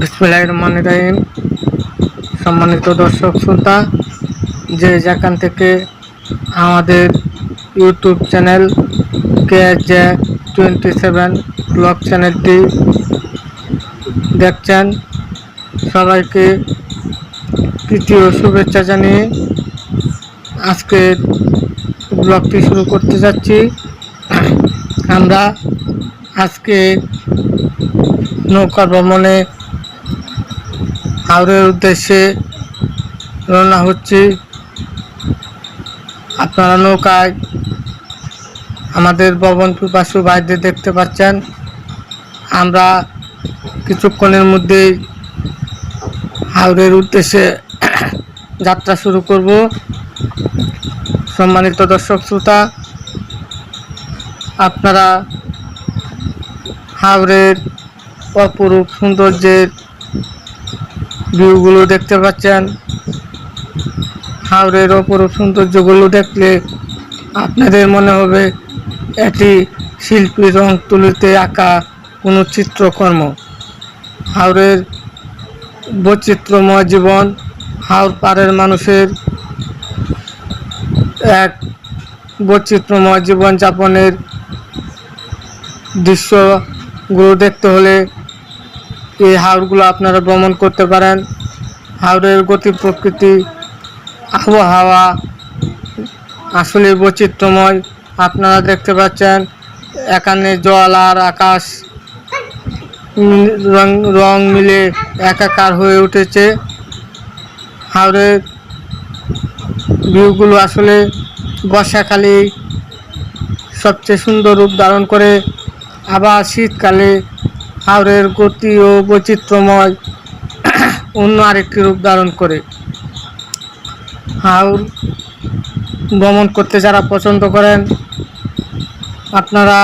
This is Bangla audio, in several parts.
বিসমিল্লাহ রহমান রাহিম। সম্মানিত দর্শক, শ্রোতা, যে যেখান থেকে আমাদের YouTube channel K J twenty seven blog চ্যানেলটি দেখছেন, সবাইকে তৃতীয় শুভেচ্ছা জানিয়ে আজকের ব্লগটি শুরু করতে যাচ্ছি। আমরা আজকে নৌকা ভ্রমণে হাওড়ের উদ্দেশ্যে রওনা হচ্ছি। আপনারা নৌকায় আমাদের ভবন পিপাসু ভাইদের দেখতে পাচ্ছেন। আমরা কিছুক্ষণের মধ্যেই হাওড়ের উদ্দেশ্যে যাত্রা শুরু করব। সম্মানিত দর্শক, শ্রোতা, আপনারা হাওড়ের অপরূপ সৌন্দর্যের ভিউগুলো দেখতে পাচ্ছেন। হাওড়ের অপরূপ সৌন্দর্যগুলো দেখলে আপনাদের মনে হবে এটি শিল্পী রং তুলিতে আঁকা কোনো চিত্রকর্ম। হাওড়ের বৈচিত্র্যময় জীবন হাওড় পাড়ের মানুষের এক বৈচিত্র্যময় জীবনযাপনের দৃশ্যগুলো দেখতে হলে এই হাওড়গুলো আপনারা ভ্রমণ করতে পারেন। হাওড়ের গতি প্রকৃতি, আবহাওয়া আসলে বৈচিত্র্যময়। আপনারা দেখতে পাচ্ছেন, এখানে জল আর আকাশ রং রং মিলে একাকার হয়ে উঠেছে। হাওড়ের ভিউগুলো আসলে বর্ষাকালে সবচেয়ে সুন্দর রূপ ধারণ করে। আবার শীতকালে হাওড়ের গতি ও বৈচিত্র্যময় অন্য আরেকটি রূপ ধারণ করে। হাওড় ভ্রমণ করতে যারা পছন্দ করেন, আপনারা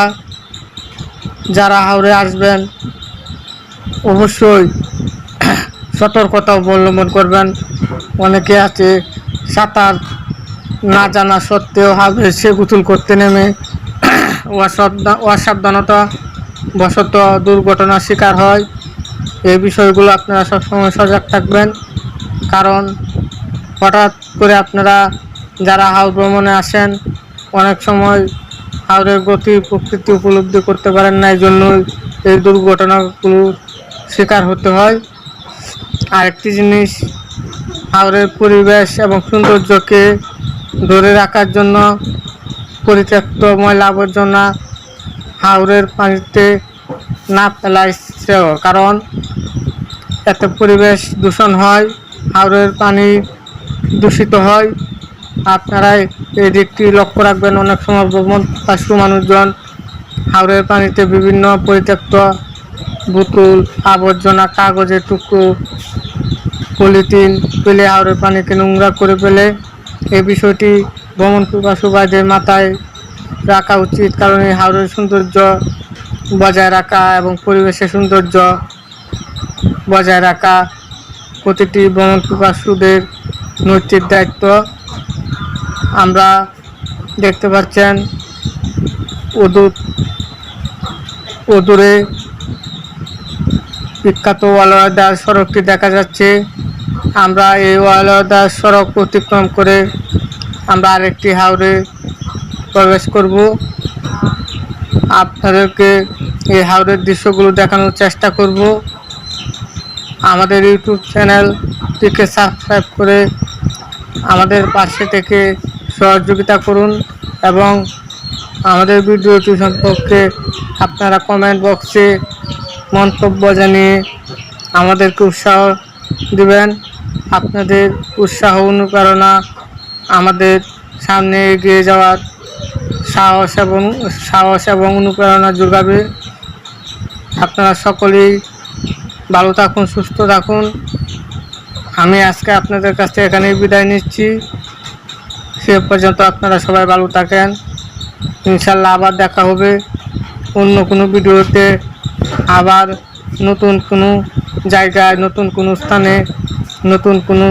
যারা হাওড়ে আসবেন, অবশ্যই সতর্কতা অবলম্বন করবেন। অনেকে আছে সাঁতার না জানা সত্ত্বেও হাওড়ে সে গুতুল করতে নেমে অসাবধান অসাবধানতা বশত দুর্ঘটনার শিকার হয়। এই বিষয়গুলো আপনারা সবসময় সজাগ থাকবেন। কারণ হঠাৎ করে আপনারা যারা হাওড় ভ্রমণে আসেন, অনেক সময় হাওড়ের গতি প্রকৃতি উপলব্ধি করতে পারেন না এই জন্যই এই দুর্ঘটনাগুলো শিকার হতে হয়। আরেকটি জিনিস হাওড়ের পরিবেশ এবং সৌন্দর্যকে ধরে রাখার জন্য পরিত্যক্ত ময়লা আবর্জনা হাওড়ের পানিতে না ফেলাই শ্রেয় কারণ এতে পরিবেশ দূষণ হয় হাওড়ের পানি দূষিত হয়। আপনারা এই দিকটি লক্ষ্য রাখবেন, অনেক সময় ভ্রমণ পাশু মানুষজন হাওড়ের পানিতে বিভিন্ন পরিত্যক্ত বোতল, আবর্জনা কাগজের টুকরো, পলিথিন পেলে হাওড়ের পানিকে নোংরা করে ফেলে। এই বিষয়টি ভ্রমণ পিপাসুবাদের মাথায় রাখা উচিত, কারণ এই হাওড়ের সৌন্দর্য বজায় রাখা এবং পরিবেশের সৌন্দর্য বজায় রাখা প্রতিটি ভ্রমণ পিপাসুদের নৈতিক দায়িত্ব। আমরা দেখতে পাচ্ছেন, অদূর, অদূরে বিখ্যাত ওয়ালদার সড়কটি দেখা যাচ্ছে। আমরা এই ওয়ালদার সড়ক অতিক্রম করে আমরা আরেকটি হাওড়ে প্রবেশ করব। আপনাদেরকে এই হাওড়ের দৃশ্যগুলো দেখানোর চেষ্টা করব। আমাদের ইউটিউব চ্যানেলটিকে সাবস্ক্রাইব করে আমাদের পাশে থেকে সহযোগিতা করুন এবং আমাদের ভিডিওটি সম্পর্কে আপনারা কমেন্ট বক্সে মন্তব্য জানিয়ে আমাদেরকে উৎসাহ দিবেন। আপনাদের উৎসাহ অনুপ্রেরণা আমাদের সামনে এগিয়ে যাওয়ার সাহস এবং সাহস এবং অনুপ্রেরণা যোগাবে। আপনারা সকলেই ভালো থাকুন, সুস্থ থাকুন। আমি আজকে আপনাদের কাছ থেকে এখানেই বিদায় নিচ্ছি। সে পর্যন্ত আপনারা সবাই ভালো থাকেন। ইনশাল্লাহ আবার দেখা হবে অন্য কোনো ভিডিওতে। আবার নতুন কোনো জায়গায়, নতুন কোনো স্থানে, নতুন কোনো